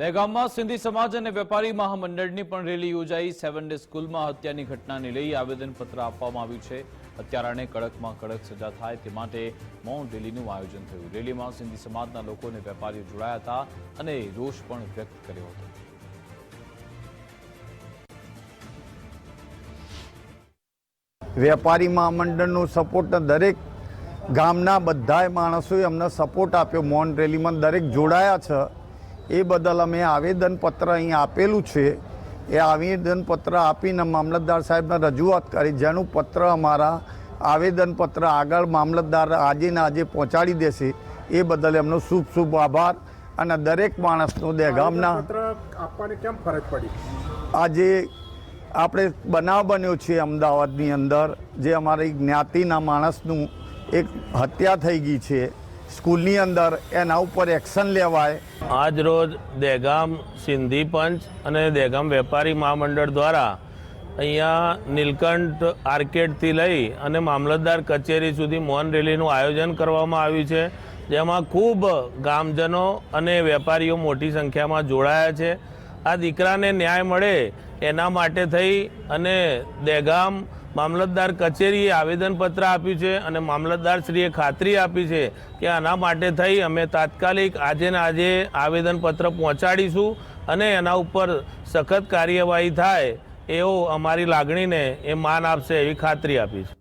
દહેગામમાં સિંધી સમાજ અને વેપારી મહામંડળની પણ રેલી યોજાઈ. સેવન ડે સ્કૂલમાં હત્યાની ઘટનાને લઈ આવેદનપત્ર આપવામાં આવ્યું છે. હત્યારાને કડકમાં કડક સજા થાય તે માટે મૌન રેલીનું આયોજન થયું. રેલીમાં સિંધી સમાજના લોકો અને વેપારીઓ જોડાયા હતા અને રોષ પણ વ્યક્ત કર્યો હતો. વેપારી મહામંડળનો સપોર્ટ દરેક ગામના બધાય માણસોએ અમને સપોર્ટ આપ્યો. મૌન રેલીમાં દરેક જોડાયા છે. એ બદલ અમે આવેદનપત્ર અહીં આપેલું છે. એ આવેદનપત્ર આપીને મામલતદાર સાહેબને રજૂઆત કરી જેનું પત્ર અમારા આવેદનપત્ર આગળ મામલતદાર આજે ને આજે પહોંચાડી દેશે એ બદલ એમનો શુભ શુભ આભાર અને દરેક માણસનો દહેગામના આપવાની કેમ ફરજ પડી? આજે આપણે બનાવ બન્યો છે અમદાવાદની અંદર જે અમારી જ્ઞાતિના માણસનું એક હત્યા થઈ ગઈ છે. સ્કૂલની અંદર એના ઉપર એક્શન લેવાય આજ રોજ દહેગામ સિંધી પંચ અને દહેગામ વેપારી મહામંડળ દ્વારા અહીંયા નીલકંઠ આર્કેડથી લઈ અને મામલતદાર કચેરી સુધી મૌન રેલીનું આયોજન કરવામાં આવ્યું છે, જેમાં ખૂબ ગામજનો અને વેપારીઓ મોટી સંખ્યામાં જોડાયા છે. આ દીકરાને ન્યાય મળે એના માટે થઈ અને દહેગામ મામલતદાર કચેરીએ આવેદનપત્ર આપ્યું છે અને મામલતદારશ્રીએ ખાતરી આપી છે કે આના માટે થઈ અમે તાત્કાલિક આજે ને આજે આવેદનપત્ર પહોંચાડીશું અને એના ઉપર સખત કાર્યવાહી થાય એવો અમારી લાગણીને એ માન આપશે એવી ખાતરી આપી છે.